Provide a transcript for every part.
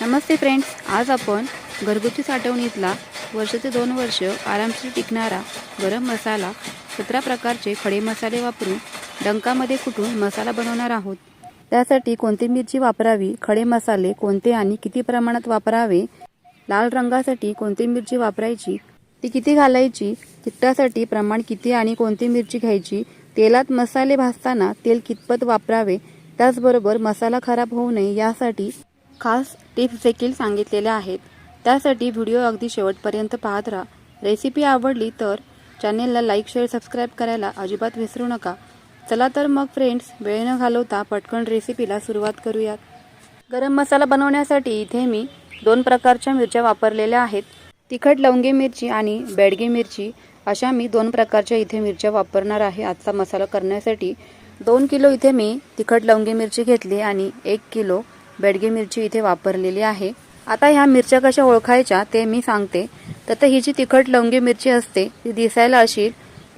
नमस्ते friends आज आपण घरगुती साठवणीतला वर्ष ते दोन वर्ष आरामशीर टिकणारा गरम मसाला सतरा प्रकारचे खडे मसाले वापरून डंकामध्ये कुटून मसाला बनवणार आहोत. त्यासाठी कोणती मिरची वापरावी खडे मसाले कोणते आणि किती प्रमाणात वापरावे लाल रंगासाठी कोणती मिरची वापरायची ती किती घालायची तिखटासाठी प्रमाण किती आणि कोणती मिरची घ्यायची तेलात मसाले भाजताना तेल कितपत वापरावे त्याचबरोबर मसाला खराब होऊ नये यासाठी खास टिप्स देखील सांगितलेल्या आहेत. त्यासाठी व्हिडिओ अगदी शेवटपर्यंत पाहत राहा. रेसिपी आवडली तर चॅनेलला लाईक शेअर सबस्क्राईब करायला अजिबात विसरू नका. चला तर मग फ्रेंड्स वेळ न घालवता पटकन रेसिपीला सुरुवात करूयात. गरम मसाला बनवण्यासाठी इथे मी दोन प्रकारच्या मिरच्या वापरलेल्या आहेत. तिखट लवंगी मिरची आणि बेडगी मिरची अशा मी दोन प्रकारच्या इथे मिरच्या वापरणार आहे आजचा मसाला करण्यासाठी. दोन किलो इथे मी तिखट लवंगी मिरची घेतली आणि एक किलो बेडगी मिरची इथे वापरलेली आहे. आता ह्या मिरच्या कशा ओळखायच्या ते मी सांगते. तर तर ही जी तिखट लवंगी मिरची असते ती दिसायला अशी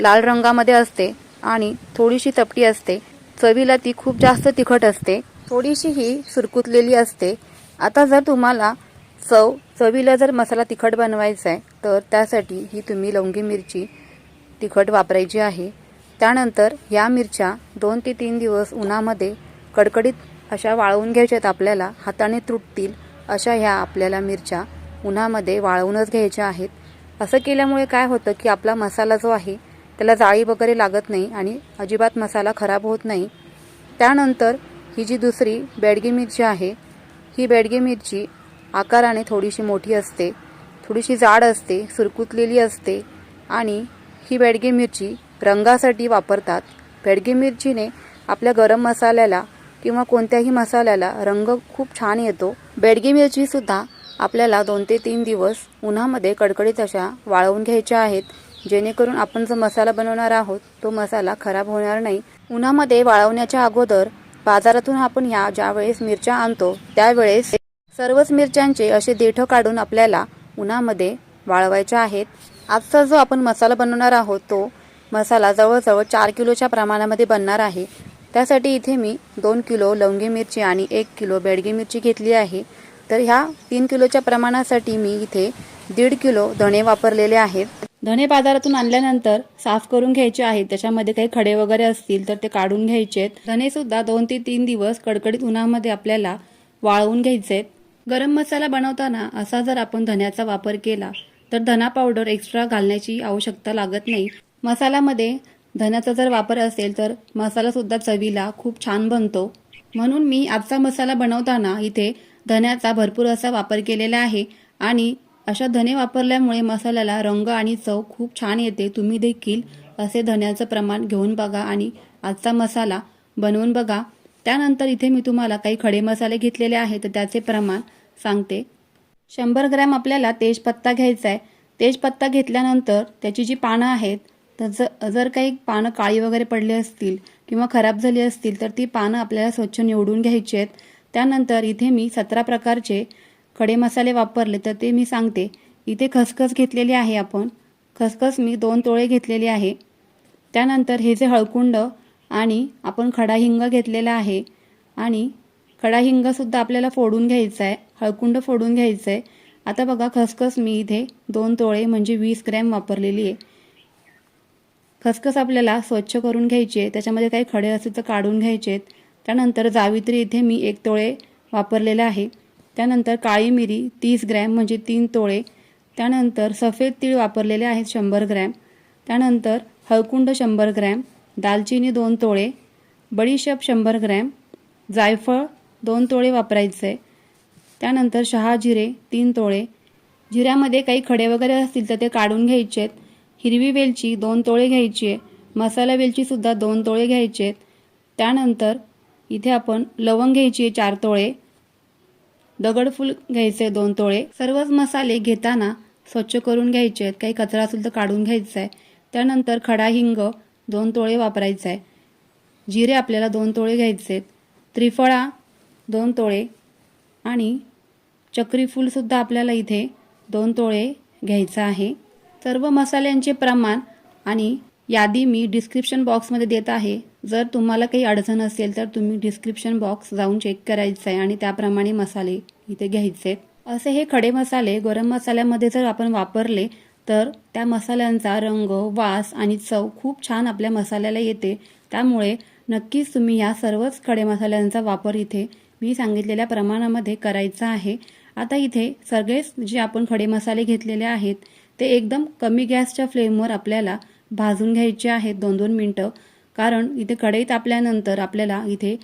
लाल रंगामध्ये असते आणि थोडीशी तपटी असते. चवीला ती खूप जास्त तिखट असते. थोडीशी ही सुरकुतलेली असते. आता जर तुम्हाला चव चवीला जर मसाला तिखट बनवायचा आहे तर त्यासाठी ही तुम्ही लवंगी मिरची तिखट वापरायची आहे. त्यानंतर या मिरच्या दोन ते तीन दिवस उन्हामध्ये कडकडीत अशा वाळवून घ्यायच्यात आपल्याला हाताने तुटतील अशा ह्या आपल्याला मिरच्या उन्हामध्ये वाळवूनच घ्यायच्या आहेत. असं केल्यामुळे काय होतं की आपला मसाला जो आहे त्याला जाळी वगैरे लागत नाही आणि अजिबात मसाला खराब होत नाही. त्यानंतर ही जी दुसरी बेडगी मिरची आहे ही बेडगी मिरची आकाराने थोडीशी मोठी असते थोडीशी जाड असते सुरकुतलेली असते आणि ही बेडगी मिरची रंगासाठी वापरतात. बेडगी मिरचीने आपल्या गरम मसाल्याला किंवा कोणत्याही मसाल्याला रंग खूप छान येतो. बेडगी मिरची सुद्धा आपल्याला दोन ते तीन दिवस उन्हामध्ये कडकडीत अशा वाळवून घ्यायच्या आहेत. जेणेकरून आपण जो मसाला बनवणार आहोत तो मसाला खराब होणार नाही. उन्हामध्ये वाळवण्याच्या अगोदर बाजारातून आपण ह्या ज्यावेळेस मिरच्या आणतो त्यावेळेस सर्वच मिरच्यांचे असे देठ काढून आपल्याला उन्हामध्ये वाळवायच्या आहेत. आजचा जो आपण मसाला बनवणार आहोत तो मसाला जवळजवळ चार किलोच्या प्रमाणामध्ये बनणार आहे. त्यासाठी इथे मी दोन किलो लवंगी मिरची आणि एक किलो बेडगी मिरची घेतली आहे. तर ह्या तीन किलोच्या प्रमाणासाठी मी इथे दीड किलो धणे वापरलेले आहेत. धणे बाजारातून आणल्यानंतर साफ करून घ्यायचे आहेत. त्याच्यामध्ये काही खडे वगैरे असतील तर ते काढून घ्यायचे धणे सुद्धा दोन ते तीन दिवस कडकडीत उन्हामध्ये आपल्याला वाळवून घ्यायचे. गरम मसाला बनवताना असा जर आपण धण्याचा वापर केला तर धना पावडर एक्स्ट्रा घालण्याची आवश्यकता लागत नाही. मसाल्यामध्ये धण्याचा जर वापर असेल तर मसालासुद्धा चवीला खूप छान बनतो. म्हणून मी आजचा मसाला बनवताना इथे धण्याचा भरपूर असा वापर केलेला आहे आणि अशा धने वापरल्यामुळे मसाल्याला रंग आणि चव खूप छान येते. तुम्ही देखील असे धण्याचं प्रमाण घेऊन बघा आणि आजचा मसाला बनवून बघा. त्यानंतर इथे मी तुम्हाला काही खडे मसाले घेतलेले आहेत तर त्याचे प्रमाण सांगते. शंभर ग्रॅम आपल्याला तेजपत्ता घ्यायचा आहे तेजपत्ता घेतल्यानंतर त्याची जी पानं आहेत तर ज जर काही पानं काळी वगैरे पडली असतील किंवा खराब झाली असतील तर ती पानं आपल्याला स्वच्छ निवडून घ्यायची आहेत. त्यानंतर इथे मी सतरा प्रकारचे खडे मसाले वापरले तर ते मी सांगते. इथे खसखस घेतलेली आहे आपण. खसखस मी दोन तोळे घेतलेली आहे. त्यानंतर हे जे हळकुंड आणि आपण खडा हिंग घेतलेला आहे आणि खडा हिंगसुद्धा आपल्याला फोडून घ्यायचा आहे. हळकुंड फोडून घ्यायचं आहे. आता बघा खसखस मी इथे दोन तोळे म्हणजे वीस ग्रॅम वापरलेली आहे. खसखस आपल्याला स्वच्छ करून घ्यायची आहे त्याच्यामध्ये काही खडे असतील तर काढून घ्यायचे. आहेत त्यानंतर जावित्री इथे मी एक तोळे वापरलेले आहे. त्यानंतर काळी मिरी तीस ग्रॅम म्हणजे तीन तोळे. त्यानंतर सफेद तीळ वापरलेले आहेत शंभर ग्रॅम. त्यानंतर हळकुंड शंभर ग्रॅम दालचिनी दोन तोळे बडीशेप शंभर ग्रॅम जायफळ दोन तोळे वापरायचं. आहे त्यानंतर शहाजिरे तीन तोळे. जिऱ्यामध्ये काही खडे वगैरे असतील तर ते काढून घ्यायचे आहेत हिरवी वेलची दोन तोळे घ्यायची आहे मसाला वेलचीसुद्धा दोन तोळे घ्यायचे. आहेत त्यानंतर इथे आपण लवंग घ्यायची आहे चार तोळे दगडफूल घ्यायचे दोन तोळे. सर्वच मसाले घेताना स्वच्छ करून घ्यायचे आहेत. काही कचरा असेल तर काढून घ्यायचा आहे. त्यानंतर खडा हिंग दोन तोळे वापरायचा आहे जिरे आपल्याला दोन तोळे घ्यायचे आहेत. त्रिफळा दोन तोळे आणि चक्रीफूलसुद्धा आपल्याला इथे दोन तोळे घ्यायचं आहे. सर्व मसाल्यांचे प्रमाण आणि यादी मी डिस्क्रिप्शन बॉक्समध्ये देत आहे. जर तुम्हाला काही अडचण असेल तर तुम्ही डिस्क्रिप्शन बॉक्स जाऊन चेक करायचं आहे आणि त्याप्रमाणे मसाले इथे घ्यायचे असे हे खडे मसाले गरम मसाल्यामध्ये जर आपण वापरले तर त्या मसाल्यांचा रंग वास आणि चव खूप छान आपल्या मसाल्याला येते. त्यामुळे नक्कीच तुम्ही या सर्वच खडे मसाल्यांचा वापर इथे मी सांगितलेल्या प्रमाणामध्ये करायचा आहे. आता इथे सगळेच जे आपण खडे मसाले घेतलेले आहेत ते एकदम कमी गॅसच्या फ्लेमवर आपल्याला भाजून घ्यायचे आहेत दोन दोन मिनटं. कारण इथे कढई तापल्यानंतर आपल्याला इथे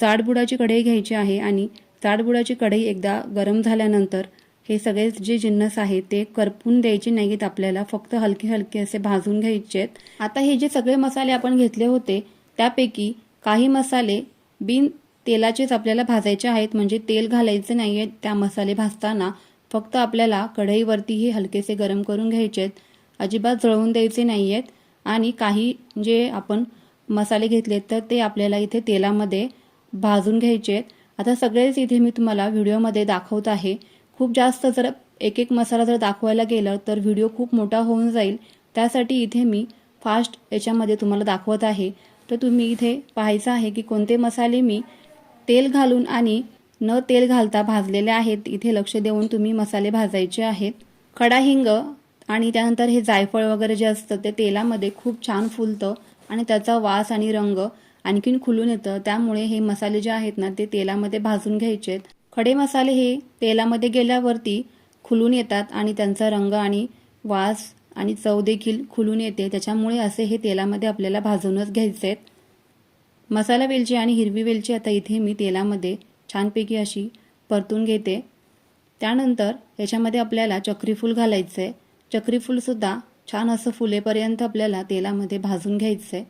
जाडबुडाची कढई घ्यायची आहे आणि जाडबुडाची कढई एकदा गरम झाल्यानंतर हे सगळे जे जिन्नस आहेत ते करपून द्यायचे नाहीत आपल्याला. फक्त हलके हलके असे भाजून घ्यायचे आहेत. आता हे जे सगळे मसाले आपण घेतले होते त्यापैकी काही मसाले बिन तेलाचेच आपल्याला भाजायचे आहेत. म्हणजे तेल घालायचे नाही आहे त्या मसाले भाजताना. फक्त आपल्याला कढईवरतीही हलकेसे गरम करून घ्यायचे आहेत अजिबात जळवून द्यायचे नाही आहेत आणि काही जे आपण मसाले घेतलेत तर ते आपल्याला इथे तेलामध्ये भाजून घ्यायचे आहेत आता सगळेच इथे मी तुम्हाला व्हिडिओमध्ये दाखवत आहे. खूप जास्त जर एक एक मसाला जर दाखवायला गेलं तर व्हिडिओ खूप मोठा होऊन जाईल. त्यासाठी इथे मी फास्ट याच्यामध्ये तुम्हाला दाखवत आहे. तर तुम्ही इथे पाहायचं आहे की कोणते मसाले मी तेल घालून आणि न तेल घालता भाजलेले आहेत. इथे लक्ष देऊन तुम्ही मसाले भाजायचे आहेत. खडा हिंग आणि त्यानंतर हे जायफळ वगैरे जे असतं ते तेलामध्ये खूप छान फुलतं आणि त्याचा वास आणि रंग आणखीन खुलून येतं. त्यामुळे हे मसाले जे आहेत ना ते तेलामध्ये भाजून घ्यायचे आहेत खडे मसाले हे तेलामध्ये गेल्यावरती खुलून येतात आणि त्यांचा रंग आणि वास आणि चव देखील खुलून येते. त्याच्यामुळे असे हे तेलामध्ये आपल्याला भाजूनच घ्यायचे आहेत मसाला वेलची आणि हिरवी वेलची आता इथे मी तेलामध्ये छानपैकी अशी परतून घेते. त्यानंतर याच्यामध्ये आपल्याला चक्रीफूल घालायचं आहे चक्रीफूलसुद्धा छान असं फुलेपर्यंत आपल्याला तेलामध्ये भाजून घ्यायचं आहे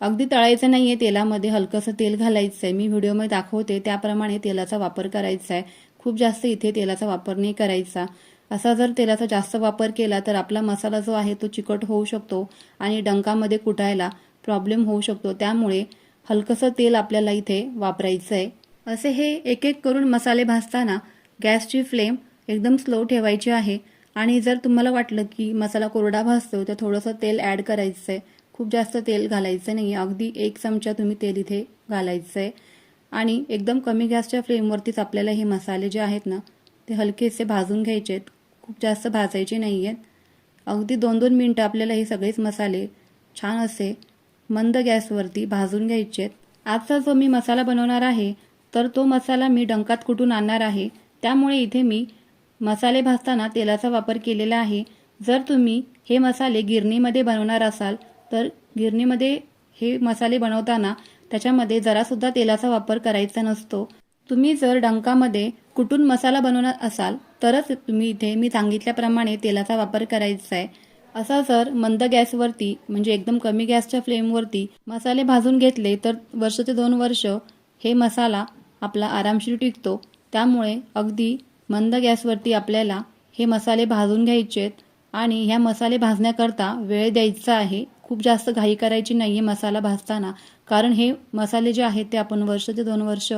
अगदी तळायचं नाही आहे तेलामध्ये हलकंसं तेल घालायचं आहे मी व्हिडिओमध्ये दाखवते त्याप्रमाणे तेलाचा वापर करायचा आहे खूप जास्त इथे तेलाचा वापर नाही करायचा. असा जर तेलाचा जास्त वापर केला तर आपला मसाला जो आहे तो चिकट होऊ शकतो आणि डंकामध्ये कुटायला प्रॉब्लेम होऊ शकतो. त्यामुळे हलकंसं तेल आपल्याला इथे वापरायचं आहे असे हे एक एक करून मसाले भाजताना गॅसची फ्लेम एकदम स्लो ठेवायची आहे. आणि जर तुम्हाला वाटलं की मसाला कोरडा भाजतो तर थोडंसं तेल ॲड करायचं आहे खूप जास्त तेल घालायचं नाही अगदी एक चमचा तुम्ही तेल इथे घालायचं आहे आणि एकदम कमी गॅसच्या फ्लेमवरतीच आपल्याला हे मसाले जे आहेत ना ते हलकेसे भाजून घ्यायचे आहेत खूप जास्त भाजायचे नाही आहेत अगदी दोन दोन मिनटं आपल्याला हे सगळेच मसाले छान असे मंद गॅसवरती भाजून घ्यायचे. आजचा जो मी मसाला बनवणार आहे तर तो मसाला मी डंकात कुटून आणणार आहे त्यामुळे इथे मी मसाले भाजताना तेलाचा वापर केलेला आहे. जर तुम्ही हे मसाले गिरणीमध्ये बनवणार असाल तर गिरणीमध्ये हे मसाले बनवताना त्याच्यामध्ये जरासुद्धा तेलाचा वापर करायचा नसतो. तुम्ही जर डंकामध्ये कुटून मसाला बनवणार असाल तरच तुम्ही इथे मी सांगितल्याप्रमाणे तेलाचा वापर करायचा आहे असा जर मंद गॅसवरती म्हणजे एकदम कमी गॅसच्या फ्लेमवरती मसाले भाजून घेतले तर वर्ष ते दोन वर्ष हे मसाला आपला आरामशीर टिकतो. त्यामुळे अगदी मंद गॅसवरती आपल्याला हे मसाले भाजून घ्यायचे आहेत आणि ह्या मसाले भाजण्याकरता वेळ द्यायचा आहे. खूप जास्त घाई करायची नाही आहे मसाला भाजताना. कारण हे मसाले जे आहेत ते आपण वर्ष ते दोन वर्ष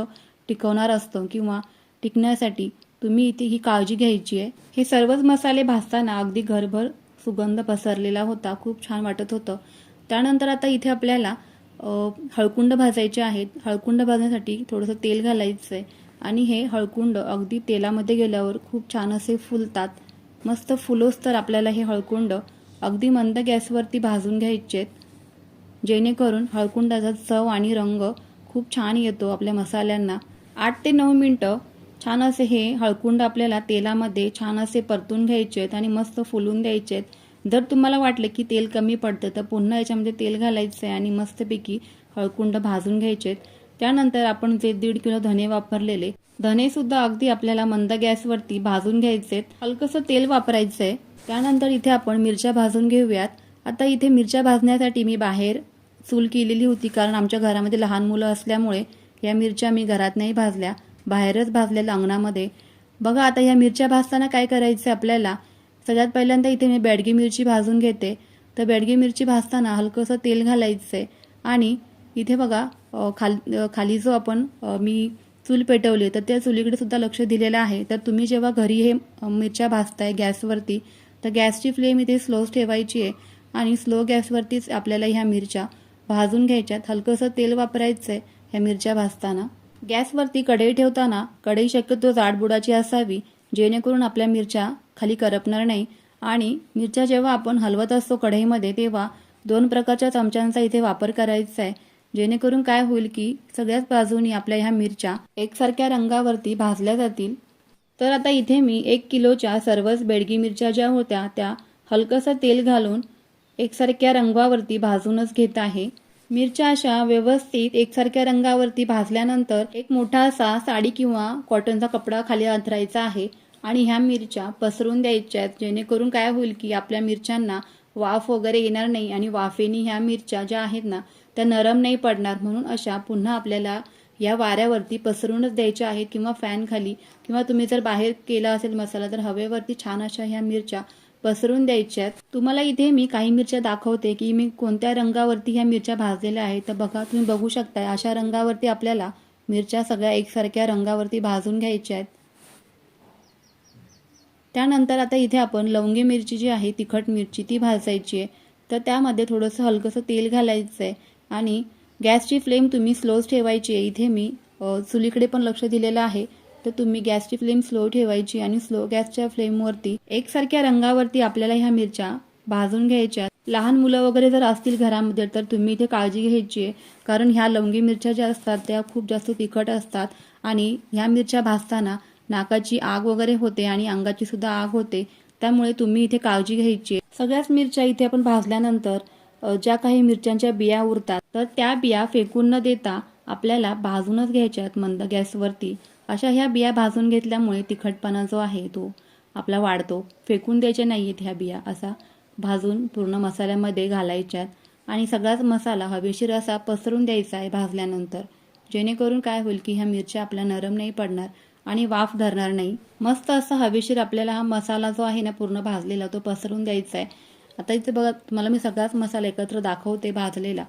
टिकवणार असतो किंवा टिकण्यासाठी तुम्ही इथे ही काळजी घ्यायची आहे. हे सर्वच मसाले भाजताना अगदी घरभर सुगंध पसरलेला होता खूप छान वाटत होतं. त्यानंतर आता इथे आपल्याला हळकुंड भाजायचे आहेत. हळकुंड भाजण्यासाठी थोडंसं तेल घालायचं आहे आणि हे हळकुंड अगदी तेलामध्ये गेल्यावर खूप छान असे फुलतात. मस्त फुलोस तर आपल्याला हे हळकुंड अगदी मंद गॅसवरती भाजून घ्यायचे आहेत जेणेकरून हळकुंडाचा चव आणि रंग खूप छान येतो आपल्या मसाल्यांना. आठ ते नऊ मिनटं छान असे हे हळकुंड आपल्याला तेलामध्ये छान असे परतून घ्यायचे आहेत आणि मस्त फुलून द्यायचे आहेत जर तुम्हाला वाटलं की तेल कमी पडतं तर पुन्हा याच्यामध्ये तेल घालायचं आहे आणि मस्तपैकी हळकुंड भाजून घ्यायचे आहेत त्यानंतर आपण जे दीड किलो धने वापरलेले धने सुद्धा अगदी आपल्याला मंद गॅसवरती भाजून घ्यायचे हलकंसं तेल वापरायचं आहे त्यानंतर इथे आपण मिरच्या भाजून घेऊयात. आता इथे मिरच्या भाजण्यासाठी मी बाहेर चूल केलेली होती कारण आमच्या घरामध्ये लहान मुलं असल्यामुळे या मिरच्या मी घरात नाही भाजल्या. बाहेरच भाजलेल्या अंगणामध्ये बघा आता या मिरच्या भाजताना काय करायचं आपल्याला? सगळ्यात पहिल्यांदा इथे मी बेडगी मिरची भाजून घेते. तर बेडगी मिरची भाजताना हलकंसं तेल घालायचं आहे आणि इथे बघा खाल खाली जो आपण मी चूल पेटवली तर त्या चुलीकडे सुद्धा लक्ष दिलेलं आहे. तर तुम्ही जेव्हा घरी हे मिरच्या भाजताय गॅसवरती तर गॅसची फ्लेम इथे स्लोच ठेवायची आहे. आणि स्लो गॅसवरतीच आपल्याला ह्या मिरच्या भाजून घ्यायच्यात. हलकंसं तेल वापरायचं आहे ह्या मिरच्या भाजताना. गॅसवरती कढई ठेवताना कढई शक्यतो जाडबुडाची असावी. जेणेकरून आपल्या मिरच्या खाली करपणार नाही आणि मिरच्या जेव्हा आपण हलवत असतो कढईमध्ये तेव्हा दोन प्रकारच्या चमच्यांचा इथे वापर करायचा आहे. जेणेकरून काय होईल की सगळ्याच बाजूनी आपल्या ह्या मिरच्या एकसारख्या रंगावरती भाजल्या जातील. तर आता इथे मी एक किलोच्या सर्वच बेडगी मिरच्या ज्या होत्या त्या हलकंसं तेल घालून एकसारख्या रंगावरती भाजूनच घेत आहे. मिरच्या अशा व्यवस्थित एकसारख्या रंगावरती भाजल्यानंतर एक मोठा असा साडी किंवा कॉटनचा कपडा खाली अंथरायचा आहे. आणि ह्या मिरच्या पसरून द्यायच्या आहेत. जेणेकरून काय होईल की आपल्या मिरच्यांना वाफ वगैरे येणार नाही आणि वाफेनी ह्या मिरच्या ज्या आहेत ना त्या नरम नाही पडणार. म्हणून अशा पुन्हा आपल्याला या वाऱ्यावरती पसरूनच द्यायच्या आहेत किंवा फॅन खाली किंवा तुम्ही जर बाहेर केला असेल मसाला तर हवेवरती छान अशा ह्या मिरच्या पसरून द्यायच्या आहेत. तुम्हाला इथे मी काही मिरच्या दाखवते की मी कोणत्या रंगावरती ह्या मिरच्या भाजलेल्या आहेत. तर बघा तुम्ही बघू शकताय अशा रंगावरती आपल्याला मिरच्या सगळ्या एकसारख्या रंगावरती भाजून घ्यायच्या आहेत. त्यानंतर आता इथे आपण लवंगी मिरची जी आहे तिखट मिरची ती भाजायची आहे. तर त्यामध्ये थोडंसं हलकंसं तेल घालायचं आहे आणि गॅसची फ्लेम तुम्ही स्लोच ठेवायची आहे. इथे मी चुलीकडे पण लक्ष दिलेलं आहे. तर तुम्ही गॅसची फ्लेम स्लो ठेवायची आणि स्लो गॅसच्या फ्लेमवरती एकसारख्या रंगावरती आपल्याला ह्या मिरच्या भाजून घ्यायच्या. लहान मुलं वगैरे जर असतील घरामध्ये तर तुम्ही इथे काळजी घ्यायची आहे. कारण ह्या लवंगी मिरच्या ज्या असतात त्या खूप जास्त तिखट असतात. आणि ह्या मिरच्या भाजताना नाकाची आग वगैरे होते आणि अंगाची सुद्धा आग होते त्यामुळे तुम्ही इथे काळजी घ्यायची. सगळ्याच मिरच्या इथे आपण भाजल्यानंतर ज्या काही मिरच्यांच्या बिया उरतात तर त्या बिया फेकून न देता आपल्याला भाजूनच घ्यायच्या मंद गॅसवरती. अशा ह्या बिया भाजून घेतल्यामुळे तिखटपणा जो आहे तो आपला वाढतो. फेकून द्यायच्या नाही आहेत ह्या बिया असा भाजून पूर्ण मसाल्यामध्ये घालायच्यात आणि सगळाच मसाला हवेशीर असा पसरून द्यायचा आहे भाजल्यानंतर. जेणेकरून काय होईल की ह्या मिरच्या आपल्या नरम नाही पडणार. आणि वाफ धरणार नाही. मस्त असा हवेशीर आपल्याला हा मसाला जो आहे ना पूर्ण भाजलेला तो पसरून द्यायचा आहे आता इथे बघा तुम्हाला मी सगळाच मसाला एकत्र दाखवते भाजलेला.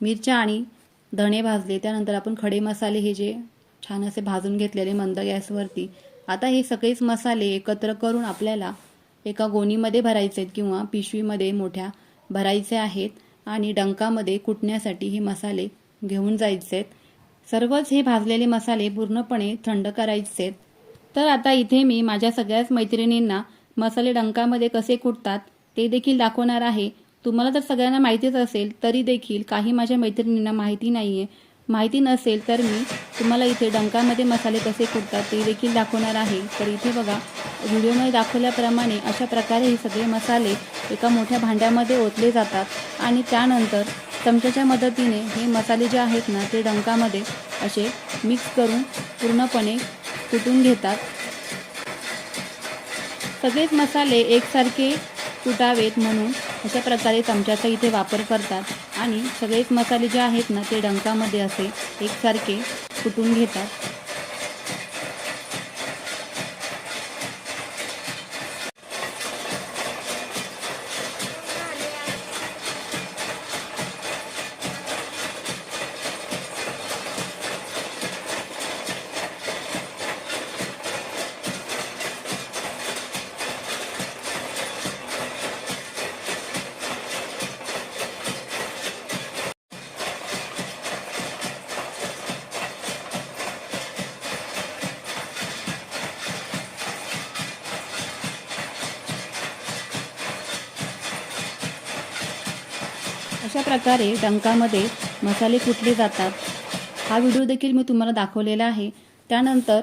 मिरच्या आणि धणे भाजले त्यानंतर आपण खडे मसाले हे जे छान असे भाजून घेतलेले मंद गॅसवरती. आता हे सगळेच मसाले एकत्र करून आपल्याला एका गोणीमध्ये भरायचे आहेत किंवा पिशवीमध्ये मोठ्या भरायचे आहेत आणि डंकामध्ये कुटण्यासाठी हे मसाले घेऊन जायचे आहेत सर्वच हे भाजलेले मसाले पूर्णपणे थंड करायचे आहेत तर आता इथे मी माझ्या सगळ्याच मैत्रिणींना मसाले डंकामध्ये कसे कुटतात ते देखील दाखवणार आहे. तुम्हाला तर सगळ्यांना माहितीच असेल तरी देखील काही माझ्या मैत्रिणींना माहिती नाही आहे माहिती नसेल तर मी तुम्हाला इथे डंकामध्ये मसाले कसे कुटतात ते देखील दाखवणार आहे. तर इथे बघा व्हिडिओमध्ये दाखवल्याप्रमाणे अशा प्रकारे हे सगळे मसाले एका मोठ्या भांड्यामध्ये ओतले जातात आणि त्यानंतर चमच्याच्या मदतीने हे मसाले जे आहेत ना ते डंकामध्ये असे मिक्स करून पूर्णपणे कुटून घेतात. सगळेच मसाले एकसारखे कुटावेत म्हणून अशा प्रकारे चमच्याचा इथे वापर करतात आणि सगळेच मसाले जे आहेत ना ते डंकामध्ये असे एकसारखे कुटून घेतात. अशा प्रकारे डंकामध्ये मसाले कुटले जातात. हा व्हिडिओ देखील मी तुम्हाला दाखवलेला आहे. त्यानंतर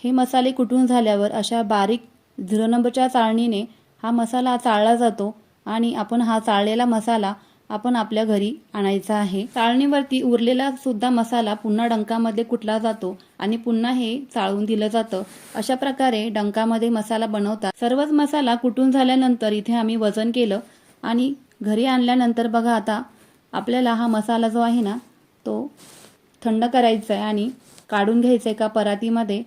हे मसाले कुटून झाल्यावर अशा बारीक झिरो नंबरच्या चाळणीने हा मसाला चाळला जातो आणि आपण हा चाळलेला मसाला आपण आपल्या घरी आणायचा आहे. चाळणीवरती उरलेला सुद्धा मसाला पुन्हा डंकामध्ये कुटला जातो आणि पुन्हा हे चाळून दिलं जातं. अशा प्रकारे डंकामध्ये मसाला बनवतात. सर्वच मसाला कुटून झाल्यानंतर इथे आम्ही वजन केलं आणि घरी आणल्यानंतर बघा आता आपल्याला हा मसाला जो आहे ना तो थंड करायचा आहे आणि काढून घ्यायचा एका परातीमध्ये.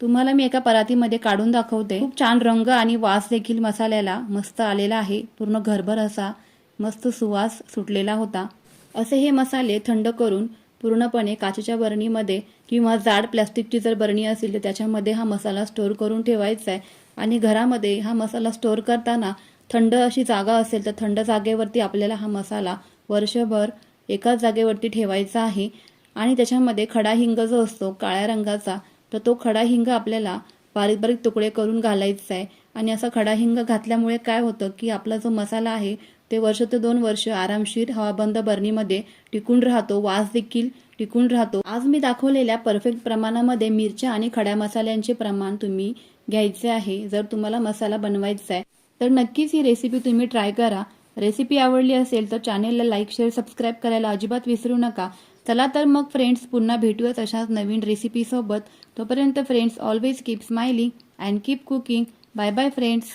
तुम्हाला मी एका परातीमध्ये काढून दाखवते. खूप छान रंग आणि वास देखील मसाल्याला मस्त आलेला आहे. पूर्ण घरभर असा मस्त सुवास सुटलेला होता. असे हे मसाले थंड करून पूर्णपणे काचेच्या बरणीमध्ये किंवा जाड प्लॅस्टिकची जर बरणी असेल तर त्याच्यामध्ये हा मसाला स्टोअर करून ठेवायचा आहे आणि घरामध्ये हा मसाला स्टोअर करताना थंड अशी जागा असेल तर थंड जागेवरती आपल्याला हा मसाला वर्षभर एकाच जागेवरती ठेवायचा आहे. आणि त्याच्यामध्ये खडा हिंग जो असतो काळ्या रंगाचा तर तो खडा हिंग आपल्याला बारीक बारीक तुकडे करून घालायचा आहे. आणि असा खडा हिंग घातल्यामुळे काय होतं की आपला जो मसाला आहे ते वर्ष ते दोन वर्ष आरामशीर हवाबंद बरणीमध्ये टिकून राहतो वास देखील टिकून राहतो. आज मी दाखवलेल्या परफेक्ट प्रमाणामध्ये मिरच्या आणि खड्या मसाल्यांचे प्रमाण तुम्ही घ्यायचे आहे जर तुम्हाला मसाला बनवायचा आहे. तर नक्कीच ही रेसिपी तुम्ही ट्राय करा. रेसिपी आवडली असेल तर चॅनेलला लाईक शेअर सबस्क्राईब करायला अजिबात विसरू नका. चला तर मग फ्रेंड्स पुन्हा भेटूयात अशाच नवीन रेसिपीसोबत तोपर्यंत friends always keep smiling and keep cooking bye bye friends